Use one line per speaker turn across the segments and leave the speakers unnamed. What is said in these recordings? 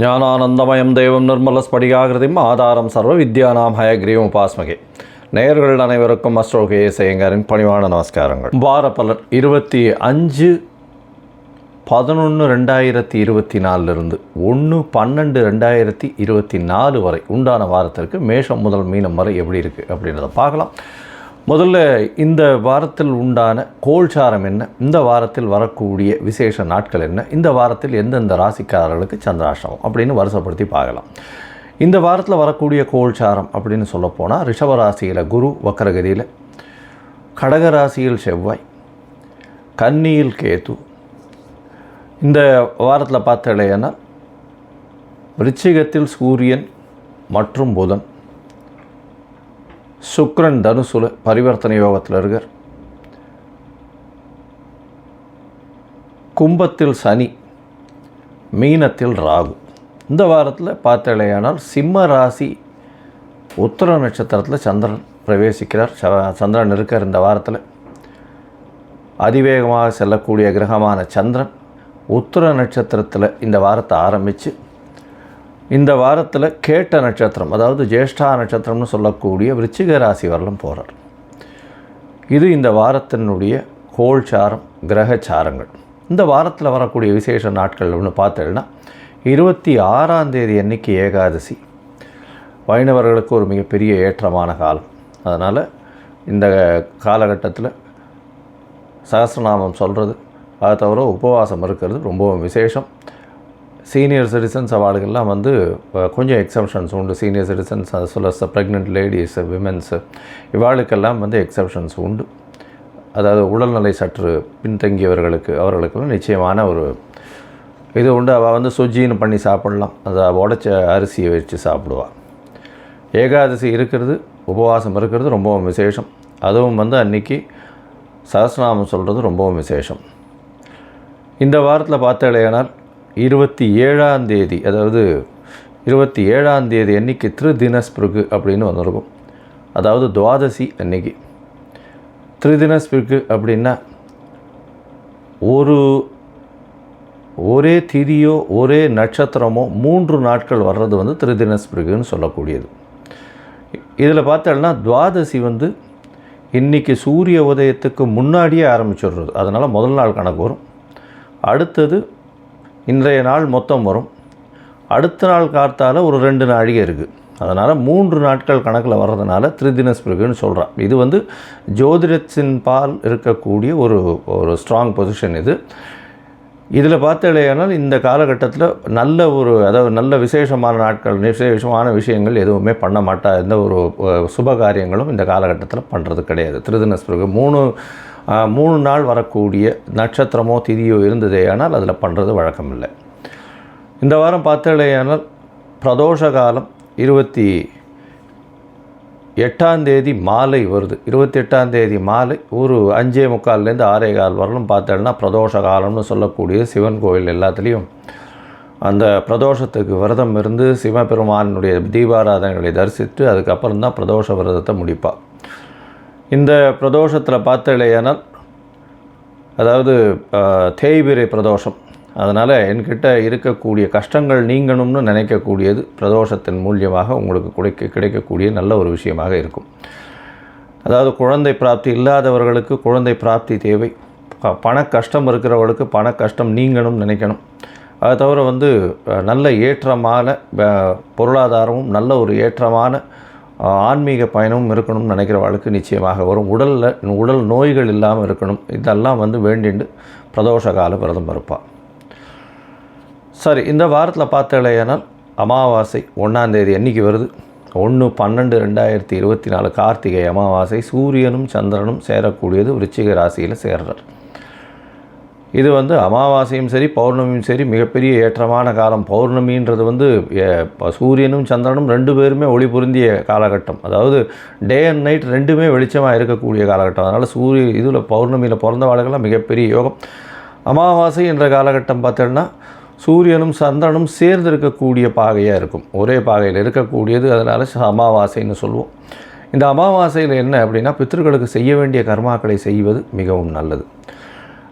ஞானானந்தமயம் தெய்வம் நிர்மலஸ்படிகாகிருதிம் ஆதாரம் சர்வ வித்யானாம் ஹயக்ரீவம் உபாஸ்மகே. நேயர்கள் அனைவருக்கும் அஸ்ட்ரோகே செய்யங்காரின் பணிவான நமஸ்காரங்கள். வார பலர் இருபத்தி அஞ்சு பதினொன்று ரெண்டாயிரத்தி இருபத்தி நாலுலேருந்து ஒன்று பன்னெண்டு ரெண்டாயிரத்தி இருபத்தி நாலு வரை உண்டான வாரத்திற்கு மேஷம் முதல் மீனம் வரை எப்படி இருக்குது அப்படின்றத பார்க்கலாம். முதல்ல இந்த வாரத்தில் உண்டான கோல்சாரம் என்ன? இந்த வாரத்தில் வரக்கூடிய விசேஷ நாட்கள் என்ன? இந்த வாரத்தில் எந்தெந்த ராசிக்காரர்களுக்கு சந்திராஷ்டமம்? அப்படின்னு வருஷப்படுத்தி பார்க்கலாம். இந்த வாரத்தில் வரக்கூடிய கோல்சாரம் அப்படின்னு சொல்லப்போனால் ரிஷபராசியில் குரு வக்கரகதியில் கடகராசியில் செவ்வாய் கன்னியில் கேது. இந்த வாரத்தில் பார்த்தலைன்னா விருச்சிகத்தில் சூரியன் மற்றும் புதன். சுக்ரன் தனுசுல பரிவர்த்தனை யோகத்தில் இருக்கார். கும்பத்தில் சனி மீனத்தில் ராகு. இந்த வாரத்தில் பார்த்தலையானால் சிம்ம ராசி உத்தர நட்சத்திரத்தில் சந்திரன் பிரவேசிக்கிறார். ச- சந்திரன் இருக்கார் இந்த வாரத்தில். அதிவேகமாக செல்லக்கூடிய கிரகமான சந்திரன் உத்தர நட்சத்திரத்தில் இந்த வாரத்தை ஆரம்பித்து இந்த வாரத்தில் கேட்ட நட்சத்திரம் அதாவது ஜேஷ்டா நட்சத்திரம்னு சொல்லக்கூடிய விருச்சிக ராசி வரலும் போகிறார் இது இந்த வாரத்தினுடைய கோல்சாரம் கிரகச்சாரங்கள் இந்த வாரத்தில் வரக்கூடிய விசேஷ நாட்கள் அப்படின்னு பார்த்தேன்னா இருபத்தி ஆறாம் தேதி அன்னைக்கு ஏகாதசி. வைணவர்களுக்கு ஒரு மிகப்பெரிய ஏற்றமான காலம். அதனால் இந்த காலகட்டத்தில் சகசிரநாமம் சொல்கிறது அதை தவிர உபவாசம் இருக்கிறது ரொம்பவும் விசேஷம். சீனியர் சிட்டிசன்ஸ் அவார்டுகள்லாம் வந்து கொஞ்சம் எக்ஸப்ஷன்ஸ் உண்டு. சீனியர் சிட்டிசன்ஸ் அது சொல்ல ப்ரெக்னென்ட் லேடிஸ் விமென்ஸு இவாளுக்கெல்லாம் வந்து எக்ஸப்ஷன்ஸ் உண்டு. அதாவது உடல்நிலை சற்று பின்தங்கியவர்களுக்கு அவர்களுக்கெல்லாம் நிச்சயமான ஒரு இது உண்டு. அவள் வந்து சுஜின்னு பண்ணி சாப்பிடலாம். அதை உடச்ச அரிசியை வச்சு சாப்பிடுவாள் ஏகாதசி இருக்கிறது உபவாசம் இருக்கிறது ரொம்பவும் விசேஷம். அதுவும் வந்து அன்னைக்கு சஹஸ்ரநாமம் சொல்கிறது ரொம்பவும் விசேஷம். இந்த வாரத்தில் பார்த்தாலேயானால் இருபத்தி ஏழாம் தேதி அதாவது இருபத்தி ஏழாம் தேதி அன்னைக்கு திருதினஸ்பிருகு அப்படின்னு வந்திருக்கும் அதாவது துவாதசி அன்னைக்கு. திருதினஸ்பிருகு அப்படின்னா ஒரு ஒரே திதியோ ஒரே நட்சத்திரமோ மூன்று நாட்கள் வர்றது வந்து திருதினஸ்பிருகுன்னு சொல்லக்கூடியது. இதில் பார்த்தோம்னா துவாதசி வந்து இன்றைக்கி சூரிய உதயத்துக்கு முன்னாடியே ஆரம்பிச்சிடுறது. அதனால் முதல் நாள் கணக்கு வரும். அடுத்தது இன்றைய நாள் மொத்தம் வரும். அடுத்த நாள் காத்தால் ஒரு ரெண்டு நாழிகை இருக்குது அதனால் மூன்று நாட்கள் கணக்கில் வர்றதுனால திருதினஸ்பிருகுன்னு சொல்கிறான் இது வந்து ஜோதிடத்தின் பால் இருக்கக்கூடிய ஒரு ஒரு ஸ்ட்ராங் பொசிஷன் இது. இதில் பார்த்தலையானால் இந்த காலகட்டத்தில் நல்ல ஒரு அதாவது நல்ல விசேஷமான நாட்கள் விசேஷமான விஷயங்கள் எதுவுமே பண்ண மாட்டா. எந்த ஒரு சுப காரியங்களும் இந்த காலகட்டத்தில் பண்ணுறது கிடையாது. திருதினஸ்பிறகு மூணு மூணு நாள் வரக்கூடிய நட்சத்திரமோ திதியோ இருந்ததே ஆனால் அதில் பண்ணுறது வழக்கம் இல்லை இந்த வாரம் பார்த்தலையானால் பிரதோஷ காலம் இருபத்தி எட்டாம் தேதி மாலை வருது. இருபத்தி எட்டாம் தேதி மாலை ஒரு அஞ்சே முக்கால்லேருந்து ஆறே கால் வரலும் பார்த்தோம்னா பிரதோஷ காலம்னு சொல்லக்கூடிய சிவன் கோயில் எல்லாத்துலேயும் அந்த பிரதோஷத்துக்கு விரதம் இருந்து சிவபெருமானுடைய தீபாராதனைகளை தரிசித்து அதுக்கப்புறம் தான் பிரதோஷ விரதத்தை முடிப்பாள் இந்த பிரதோஷத்தில் பார்த்தலையானால் அதாவது தேய்பிரை பிரதோஷம். அதனால் என்கிட்ட இருக்கக்கூடிய கஷ்டங்கள் நீங்கணும்னு நினைக்கக்கூடியது பிரதோஷத்தின் மூலியமாக உங்களுக்கு கிடைக்க கிடைக்கக்கூடிய நல்ல ஒரு விஷயமாக இருக்கும். அதாவது குழந்தை பிராப்தி இல்லாதவர்களுக்கு குழந்தை பிராப்தி தேவை. பண கஷ்டம் இருக்கிறவர்களுக்கு பண கஷ்டம் நீங்கணும்னு நினைக்கணும். அது தவிர வந்து நல்ல ஏற்றமான பொருளாதாரமும் நல்ல ஒரு ஏற்றமான ஆன்மீக பயணமும் இருக்கணும்னு நினைக்கிற நினைக்கிறவர்களுக்கு நிச்சயமாக வரும். உடலில் உடல் நோய்கள் இல்லாமல் இருக்கணும். இதெல்லாம் வந்து வேண்டிண்டு பிரதோஷ கால விரதம் இருப்பாள் சரி இந்த வாரத்தில் பார்த்தலையானால் அமாவாசை ஒன்றாந்தேதி என்றைக்கு வருது. ஒன்று பன்னெண்டு ரெண்டாயிரத்தி இருபத்தி நாலு கார்த்திகை அமாவாசை. சூரியனும் சந்திரனும் சேரக்கூடியது விருச்சிக ராசியில் சேர்றார். இது வந்து அமாவாசையும் சரி பௌர்ணமியும் சரி மிகப்பெரிய ஏற்றமான காலம். பௌர்ணமின்றது வந்து ப- சூரியனும் சந்திரனும் ரெண்டு பேருமே ஒளி பொருந்திய காலகட்டம். அதாவது டே அண்ட் நைட் ரெண்டுமே வெளிச்சமாக இருக்கக்கூடிய காலகட்டம். அதனால் சூரிய இதில் பௌர்ணமியில் பிறந்தவாளுக்கெல்லாம் மிகப்பெரிய யோகம். அமாவாசை என்ற காலகட்டம் பார்த்தோன்னா சூரியனும் சந்திரனும் சேர்ந்து இருக்கக்கூடிய பாகையாக இருக்கும். ஒரே பாகையில் இருக்கக்கூடியது அதனால் அமாவாசைன்னு சொல்லுவோம். இந்த அமாவாசையில் என்ன அப்படின்னா பித்ருக்களுக்கு செய்ய வேண்டிய கர்மாக்களை செய்வது மிகவும் நல்லது.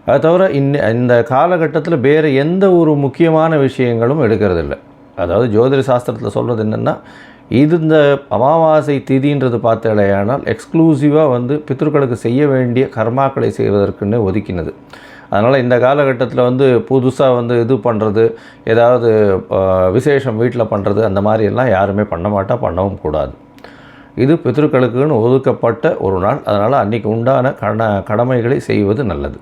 அது தவிர இன்ன இந்த காலகட்டத்தில் வேறு எந்த ஒரு முக்கியமான விஷயங்களும் எடுக்கிறதில்ல. அதாவது ஜோதிட சாஸ்திரத்தில் சொல்கிறது என்னென்னா இது இந்த அமாவாசை திதின்றது பார்த்தாலேயானால் எக்ஸ்க்ளூசிவாக வந்து பித்ருக்களுக்கு செய்ய வேண்டிய கர்மாக்களை செய்வதற்குன்னு ஒதுக்கினது. அதனால் இந்த காலகட்டத்தில் வந்து புதுசாக வந்து இது பண்ணுறது ஏதாவது விசேஷம் வீட்டில் பண்ணுறது அந்த மாதிரி எல்லாம் யாருமே பண்ண மாட்டா பண்ணவும் கூடாது. இது பித்ருக்களுக்குன்னு ஒதுக்கப்பட்ட ஒரு நாள். அதனால் அன்றைக்கி உண்டான கட கடமைகளை செய்வது நல்லது.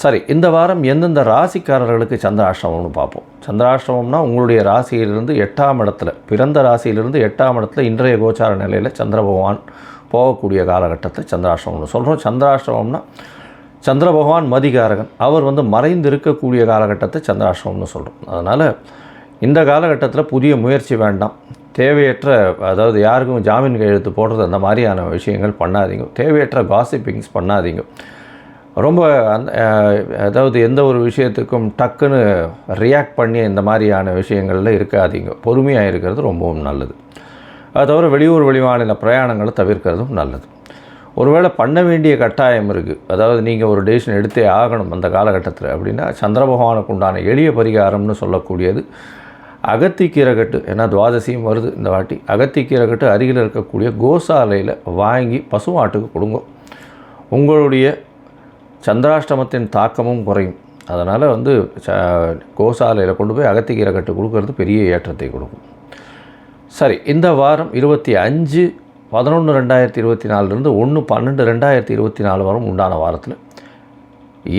சரி இந்த வாரம் எந்தெந்த ராசிக்காரர்களுக்கு சந்திராஷ்டமம்னு பார்ப்போம். சந்திராஷ்டமம்னா உங்களுடைய ராசியிலிருந்து எட்டாம் இடத்துல பிறந்த ராசியிலிருந்து எட்டாம் இடத்துல இன்றைய கோச்சார நிலையில் சந்திர பகவான் போகக்கூடிய காலகட்டத்தை சந்திராஷ்டமம்னு சொல்கிறோம் சந்திராஷ்டமம்னா சந்திர பகவான் மதிகாரகன் அவர் வந்து மறைந்து இருக்கக்கூடிய காலகட்டத்தை சந்திராஷ்டமம்னு சொல்கிறோம் அதனால் இந்த காலகட்டத்தில் புதிய முயற்சி வேண்டாம். தேவையற்ற அதாவது யாருக்கும் ஜாமீன் கையெழுத்து போடுறது அந்த மாதிரியான விஷயங்கள் பண்ணாதீங்க. தேவையற்ற காசிப்பிங்ஸ் பண்ணாதீங்க. ரொம்ப அந் அதாவது எந்த ஒரு விஷயத்துக்கும் டக்குன்னு ரியாக்ட் பண்ணி இந்த மாதிரியான விஷயங்களில் இருக்காதீங்க. பொறுமையாக இருக்கிறது ரொம்பவும் நல்லது. அது தவிர வெளியூர் வெளிமாநில பிரயாணங்களை தவிர்க்கிறதும் நல்லது. ஒருவேளை பண்ண வேண்டிய கட்டாயம் இருக்குது அதாவது நீங்கள் ஒரு டெசிஷன் எடுத்தே ஆகணும் அந்த காலகட்டத்தில் அப்படின்னா சந்திர பகவானுக்கு உண்டான எளிய பரிகாரம்னு சொல்லக்கூடியது அகத்திக்கீரகட்டு ஏன்னா துவாதசியும் வருது இந்த வாட்டி அகத்திக்கீரகட்டு அருகில் இருக்கக்கூடிய கோசாலையில் வாங்கி பசுமாட்டுக்கு கொடுங்க. உங்களுடைய சந்திராஷ்டமத்தின் தாக்கமும் குறையும். அதனால் வந்து ச கோசாலையில் கொண்டு போய் அகத்திக்கீரை கட்டு கொடுக்கறது பெரிய ஏற்றத்தை கொடுக்கும். சரி இந்த வாரம் இருபத்தி அஞ்சு பதினொன்று ரெண்டாயிரத்தி இருபத்தி நாலுலேருந்து ஒன்று பன்னெண்டு ரெண்டாயிரத்தி இருபத்தி நாலு வாரம் உண்டான வாரத்தில்.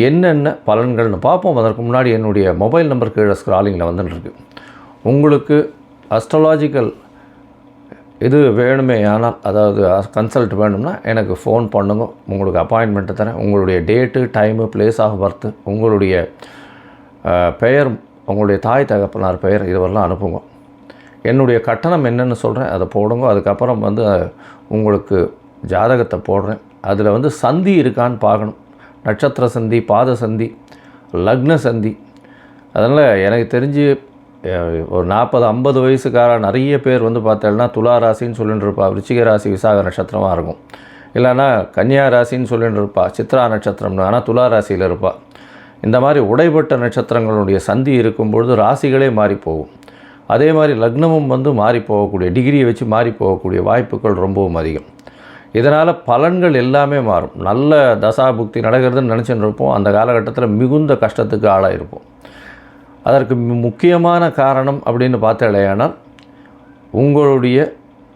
என்னென்ன பலன்கள்னு பார்ப்போம். அதற்கு முன்னாடி என்னுடைய மொபைல் நம்பர் கீழே ஸ்க்ராலிங்கில் வந்துட்டுருக்கு உங்களுக்கு அஸ்ட்ராலாஜிக்கல் இது வேணுமே ஆனால் அதாவது கன்சல்ட் வேணும்னா எனக்கு ஃபோன் பண்ணுங்க. உங்களுக்கு அப்பாயின்மெண்ட்டு தரேன். உங்களுடைய date time place of birth உங்களுடைய பெயர் உங்களுடைய தாய் தகப்பனார் பெயர் இதுவரெல்லாம் அனுப்புங்க. என்னுடைய கட்டணம் என்னென்னு சொல்கிறேன் அதை போடுங்க. அதுக்கப்புறம் வந்து உங்களுக்கு ஜாதகத்தை போடுறேன். அதில் வந்து சந்தி இருக்கான்னு பார்க்கணும். நட்சத்திர சந்தி பாத சந்தி லக்ன சந்தி. அதனால் எனக்கு தெரிஞ்சு ஒரு நாற்பது ஐம்பது வயசுக்கார நிறைய பேர் வந்து பார்த்தேன்னா துலா ராசின்னு சொல்லிட்டு இருப்பா விருச்சிக ராசி விசாக நட்சத்திரமாக இருக்கும். இல்லைன்னா கன்னியா ராசின்னு சொல்லிட்டு இருப்பா சித்ரா நட்சத்திரம்னு ஆனால் துலா ராசியில் இருப்பா. இந்த மாதிரி உடைப்பட்ட நட்சத்திரங்களுடைய சந்தி இருக்கும்பொழுது ராசிகளே மாறி போகும். அதே மாதிரி லக்னமும் வந்து மாறி போகக்கூடிய டிகிரியை வச்சு மாறி போகக்கூடிய வாய்ப்புகள் ரொம்பவும் அதிகம். இதனால் பலன்கள் எல்லாமே மாறும். நல்ல தசாபுக்தி நடக்கிறதுன்னு நினச்சின்னு இருப்போம். அந்த காலகட்டத்தில் மிகுந்த கஷ்டத்துக்கு ஆளாயிருப்போம். அதற்கு முக்கியமான காரணம் அப்படின்னு பார்த்தாலேயானால் உங்களுடைய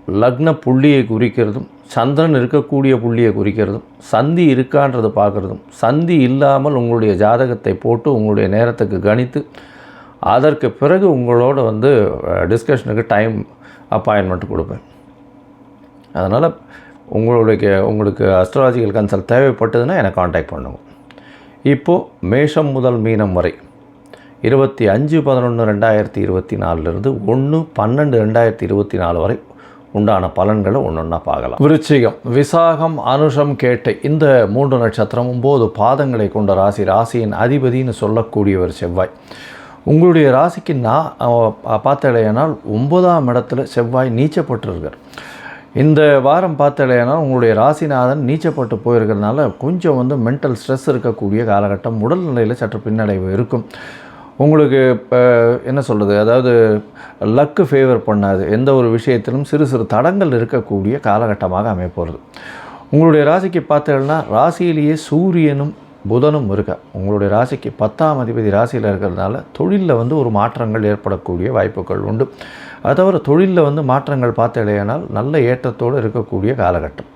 லக்ன புள்ளியை குறிக்கிறதும் சந்திரன் இருக்கக்கூடிய புள்ளியை குறிக்கிறதும் சந்தி இருக்கான்றது பார்க்குறதும் சந்தி இல்லாமல் உங்களுடைய ஜாதகத்தை போட்டு உங்களுடைய நேரத்துக்கு கணித்து அதற்கு பிறகு உங்களோட வந்து டிஸ்கஷனுக்கு டைம் அப்பாயின்மெண்ட் கொடுப்பேன். அதனால் உங்களுடைய உங்களுக்கு அஸ்ட்ராலஜிக்கல் கன்சல்ட் தேவைப்பட்டதுன்னா எனக்கு காண்டாக்ட் பண்ணுவோம் இப்போது மேஷம் முதல் மீனம் வரை இருபத்தி அஞ்சு பதினொன்று ரெண்டாயிரத்தி இருபத்தி நாலுலேருந்து ஒன்று பன்னெண்டு ரெண்டாயிரத்தி இருபத்தி நாலு வரை உண்டான பலன்களை ஒன்று ஒன்றா பார்க்கலாம். விருச்சிகம் விசாகம் அனுஷம் கேட்டை இந்த மூன்று நட்சத்திரம் ஒம்பது பாதங்களை கொண்ட ராசி ராசியின் அதிபதின்னு சொல்லக்கூடியவர் செவ்வாய். உங்களுடைய ராசிக்கு நான் பார்த்தடையானால் ஒன்பதாம் இடத்துல செவ்வாய் நீச்சப்பட்டிருக்கார். இந்த வாரம் பார்த்தலைன்னா உங்களுடைய ராசிநாதன் நீச்சப்பட்டு போயிருக்கிறதுனால கொஞ்சம் வந்து மென்டல் ஸ்ட்ரெஸ் இருக்கக்கூடிய காலகட்டம் உடல்நிலையில் சற்று பின்னடைவு இருக்கும். உங்களுக்கு இப்போ என்ன சொல்கிறது அதாவது லக்கு ஃபேவர் பண்ணாது. எந்த ஒரு விஷயத்திலும் சிறு சிறு தடங்கள் இருக்கக்கூடிய காலகட்டமாக அமைப்போகிறது உங்களுடைய ராசிக்கு பார்த்தீங்கன்னா ராசியிலேயே சூரியனும் புதனும் இருக்க. உங்களுடைய ராசிக்கு பத்தாம் அதிபதி ராசியில் இருக்கிறதுனால தொழிலில் வந்து ஒரு மாற்றங்கள் ஏற்படக்கூடிய வாய்ப்புகள் உண்டு. அது தவிர தொழிலில் வந்து மாற்றங்கள் பார்த்தடையானால் நல்ல ஏற்றத்தோடு இருக்கக்கூடிய காலகட்டம்.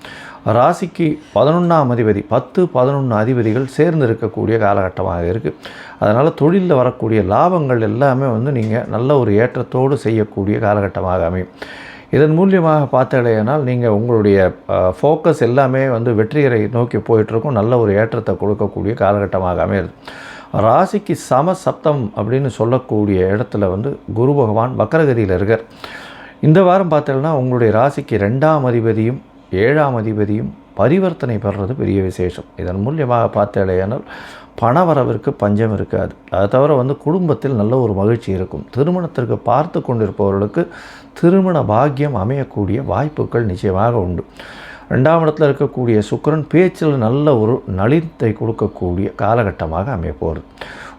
ராசிக்கு பதினொன்றாம் அதிபதி பத்து பதினொன்று அதிபதிகள் சேர்ந்து இருக்கக்கூடிய காலகட்டமாக இருக்குது அதனால் தொழிலில் வரக்கூடிய லாபங்கள் எல்லாமே வந்து நீங்கள் நல்ல ஒரு ஏற்றத்தோடு செய்யக்கூடிய காலகட்டமாக அமையும். இதன் மூலியமாக பார்த்தாலேனால் நீங்கள் உங்களுடைய ஃபோக்கஸ் எல்லாமே வந்து வெற்றியரை நோக்கி போயிட்டுருக்கும். நல்ல ஒரு ஏற்றத்தை கொடுக்கக்கூடிய காலகட்டமாக அமையுது. ராசிக்கு சம சப்தம் அப்படின்னு சொல்லக்கூடிய இடத்துல வந்து குரு பகவான் வக்கரகதியில் இருக்கார். இந்த வாரம் பார்த்தீங்கன்னா உங்களுடைய ராசிக்கு ரெண்டாம் அதிபதியும் ஏழாம் அதிபதியும் பரிவர்த்தனை பெறுறது பெரிய விசேஷம். இதன் மூலியமாக பார்த்தேடையானால் பணவரவிற்கு பஞ்சம் இருக்காது. அதை தவிர வந்து குடும்பத்தில் நல்ல ஒரு மகிழ்ச்சி இருக்கும். திருமணத்திற்கு பார்த்து கொண்டிருப்பவர்களுக்கு திருமண பாக்கியம் அமையக்கூடிய வாய்ப்புகள் நிச்சயமாக உண்டு. ரெண்டாம் இடத்துல இருக்கக்கூடிய சுக்கரன் பேச்சில் நல்ல ஒரு நலித்தை கொடுக்கக்கூடிய காலகட்டமாக அமைய போகிறது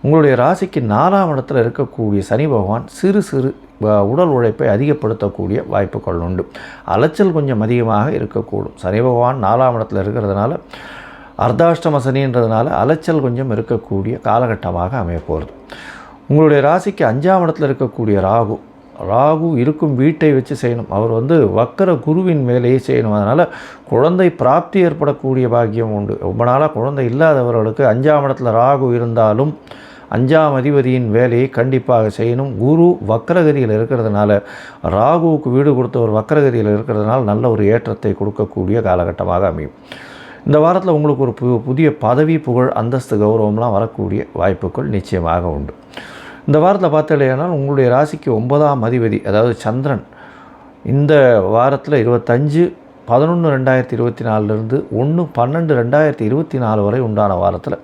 உங்களுடைய ராசிக்கு நாலாம் இடத்துல இருக்கக்கூடிய சனி பகவான் சிறு சிறு உடல் உழைப்பை அதிகப்படுத்தக்கூடிய வாய்ப்புகள் உண்டு. அலைச்சல் கொஞ்சம் அதிகமாக இருக்கக்கூடும். சனி பகவான் நாலாம் இடத்துல இருக்கிறதுனால அர்த்தாஷ்டம சனின்றதுனால அலைச்சல் கொஞ்சம் இருக்கக்கூடிய காலகட்டமாக அமையப்போகிறது உங்களுடைய ராசிக்கு அஞ்சாம் இடத்துல இருக்கக்கூடிய ராகு ராகு இருக்கும் வீட்டை வச்சு செய்யணும். அவர் வந்து வக்கர குருவின் மேலேயே செய்யணும். அதனால் குழந்தை பிராப்தி ஏற்படக்கூடிய பாக்கியம் உண்டு. ரொம்ப நாளாக குழந்தை இல்லாதவர்களுக்கு அஞ்சாம் இடத்துல ராகு இருந்தாலும் அஞ்சாம் அதிபதியின் வேலையை கண்டிப்பாக செய்யணும். குரு வக்கரகதியில் இருக்கிறதுனால ராகுவுக்கு வீடு கொடுத்த ஒரு வக்கரகதியில் இருக்கிறதுனால நல்ல ஒரு ஏற்றத்தை கொடுக்கக்கூடிய காலகட்டமாக அமையும். இந்த வாரத்தில் உங்களுக்கு ஒரு பு புதிய பதவி புகழ் அந்தஸ்து கௌரவம்லாம் வரக்கூடிய வாய்ப்புகள் நிச்சயமாக உண்டு. இந்த வாரத்தில் பார்த்தீங்கன்னா உங்களுடைய ராசிக்கு ஒன்பதாம் அதிபதி அதாவது சந்திரன் இந்த வாரத்தில் இருபத்தஞ்சு பதினொன்று ரெண்டாயிரத்தி இருபத்தி நாலுலேருந்து ஒன்று பன்னெண்டு ரெண்டாயிரத்தி இருபத்தி நாலு வரை உண்டான வாரத்தில்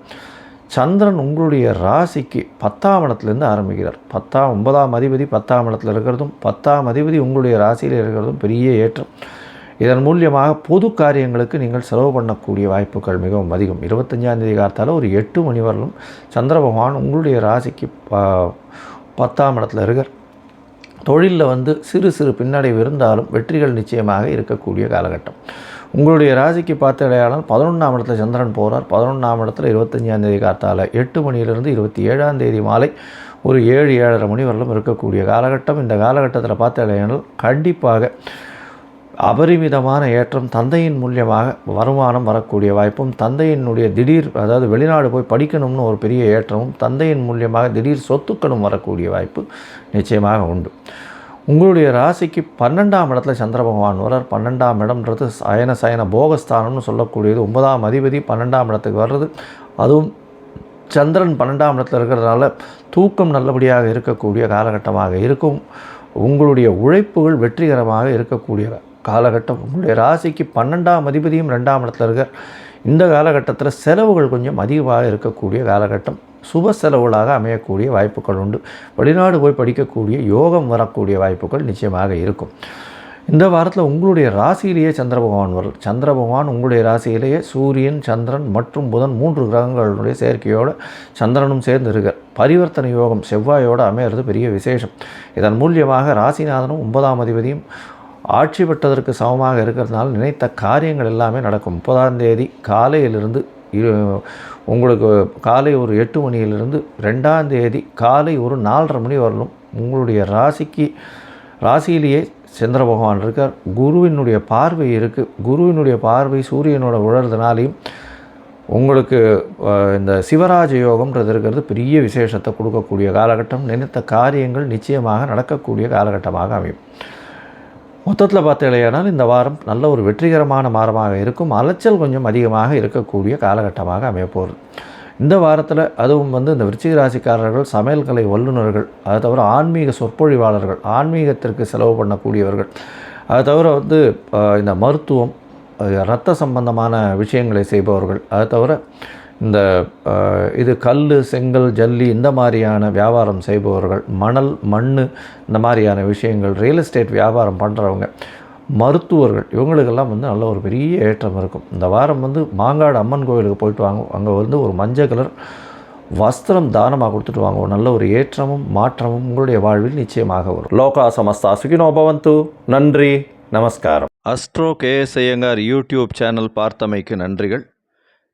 சந்திரன் உங்களுடைய ராசிக்கு பத்தாம் இடத்துலேருந்து ஆரம்பிக்கிறார். பத்தாம் ஒன்பதாம் அதிபதி பத்தாம் இடத்துல இருக்கிறதும் பத்தாம் அதிபதி உங்களுடைய ராசியில் இருக்கிறதும் பெரிய ஏற்றம். இதன் மூலியமாக பொது காரியங்களுக்கு நீங்கள் செலவு பண்ணக்கூடிய வாய்ப்புகள் மிகவும் அதிகம். இருபத்தஞ்சாந்தேதி காலத்தால் ஒரு எட்டு மணி வரலும் சந்திர பகவான் உங்களுடைய ராசிக்கு ப- பத்தாம் இடத்துல இருக்கிறார் தொழிலில் வந்து சிறு சிறு பின்னடைவு இருந்தாலும் வெற்றிகள் நிச்சயமாக இருக்கக்கூடிய காலகட்டம். உங்களுடைய ராசிக்கு பார்த்த அடையாளம் பதினொன்றாம் இடத்துல சந்திரன் போகிறார் பதினொன்றாம் இடத்துல இருபத்தஞ்சாம் தேதி காத்தால எட்டு மணியிலிருந்து இருபத்தி ஏழாம் தேதி மாலை ஒரு ஏழு ஏழரை மணி வரலும் இருக்கக்கூடிய காலகட்டம். இந்த காலகட்டத்தில் பார்த்த அடையாளம் கண்டிப்பாக அபரிமிதமான ஏற்றம் தந்தையின் மூலியமாக வருமானம் வரக்கூடிய வாய்ப்பும் தந்தையினுடைய திடீர் அதாவது வெளிநாடு போய் படிக்கணும்னு ஒரு பெரிய ஏற்றமும் தந்தையின் மூலியமாக திடீர் சொத்துக்களும் வரக்கூடிய வாய்ப்பு நிச்சயமாக உண்டு. உங்களுடைய ராசிக்கு பன்னெண்டாம் இடத்துல சந்திர பகவான் வரார் பன்னெண்டாம் இடம்ன்றது சயன சயன போகஸ்தானம்னு சொல்லக்கூடியது. ஒன்பதாம் அதிபதி பன்னெண்டாம் இடத்துக்கு வர்றது. அதுவும் சந்திரன் பன்னெண்டாம் இடத்துல இருக்கிறதுனால தூக்கம் நல்லபடியாக இருக்கக்கூடிய காலகட்டமாக இருக்கும். உங்களுடைய உழைப்புகள் வெற்றிகரமாக இருக்கக்கூடிய காலகட்டம். உங்களுடைய ராசிக்கு பன்னெண்டாம் அதிபதியும் ரெண்டாம் இடத்துல இருக்க இந்த காலகட்டத்தில் செலவுகள் கொஞ்சம் அதிகமாக இருக்கக்கூடிய காலகட்டம். சுப செலவுகளாக அமையக்கூடிய வாய்ப்புகள் உண்டு. வெளிநாடு போய் படிக்கக்கூடிய யோகம் வரக்கூடிய வாய்ப்புகள் நிச்சயமாக இருக்கும். இந்த வாரத்தில் உங்களுடைய ராசியிலேயே சந்திர பகவான் வரும் சந்திர பகவான் உங்களுடைய ராசியிலேயே சூரியன் சந்திரன் மற்றும் புதன் மூன்று கிரகங்களுடைய சேர்க்கையோடு சந்திரனும் சேர்ந்து இருக்கார் பரிவர்த்தனை யோகம் செவ்வாயோடு அமையிறது பெரிய விசேஷம். இதன் மூலியமாக ராசிநாதனும் ஒன்பதாம் அதிபதியும் ஆட்சி பெற்றதற்கு சமமாக இருக்கிறதுனால நினைத்த காரியங்கள் எல்லாமே நடக்கும். முப்பதாம் தேதி காலையிலிருந்து இரு உங்களுக்கு காலை ஒரு எட்டு மணியிலிருந்து ரெண்டாம் தேதி காலை ஒரு நாலரை மணி வரலும் உங்களுடைய ராசிக்கு ராசியிலேயே சந்திர பகவான் இருக்கார். குருவினுடைய பார்வை இருக்குது குருவினுடைய பார்வை சூரியனோட உழறதுனாலையும் உங்களுக்கு இந்த சிவராஜ யோகம்ன்றது இருக்கிறது பெரிய விசேஷத்தை கொடுக்கக்கூடிய காலகட்டம். நினைத்த காரியங்கள் நிச்சயமாக நடக்கக்கூடிய காலகட்டமாக அமையும். மொத்தத்தில் பார்த்தீங்களேனால் இந்த வாரம் நல்ல ஒரு வெற்றிகரமான வாரமாக இருக்கும். அலைச்சல் கொஞ்சம் அதிகமாக இருக்கக்கூடிய காலகட்டமாக அமையப்போகுது. இந்த வாரத்தில் அதுவும் வந்து இந்த விருச்சிக ராசிக்காரர்கள் சமையல் கலை வல்லுநர்கள் அதை தவிர ஆன்மீக சொற்பொழிவாளர்கள் ஆன்மீகத்திற்கு செலவு பண்ணக்கூடியவர்கள் அதை தவிர வந்து இந்த மருத்துவம் ரத்த இரத்த சம்பந்தமான விஷயங்களை செய்பவர்கள் அதை தவிர இந்த இது கல் செங்கல் ஜல்லி இந்த மாதிரியான வியாபாரம் செய்பவர்கள் மணல் மண் இந்த மாதிரியான விஷயங்கள் ரியல் எஸ்டேட் வியாபாரம் பண்ணுறவங்க மருத்துவர்கள் இவங்களுக்கெல்லாம் வந்து நல்ல ஒரு பெரிய ஏற்றம் இருக்கும். இந்த வாரம் வந்து மாங்காடு அம்மன் கோவிலுக்கு போயிட்டு வாங்க அங்கே வந்து ஒரு மஞ்சள் கலர் வஸ்திரம் தானமாக கொடுத்துட்டு வாங்க. நல்ல ஒரு ஏற்றமும் மாற்றமும் உங்களுடைய வாழ்வில் நிச்சயமாக வரும். லோகா சமஸ்தா சுகினோ பவந்து. நன்றி நமஸ்காரம். Astro KS Iyengar YouTube channel பார்த்தமைக்கு நன்றிகள்.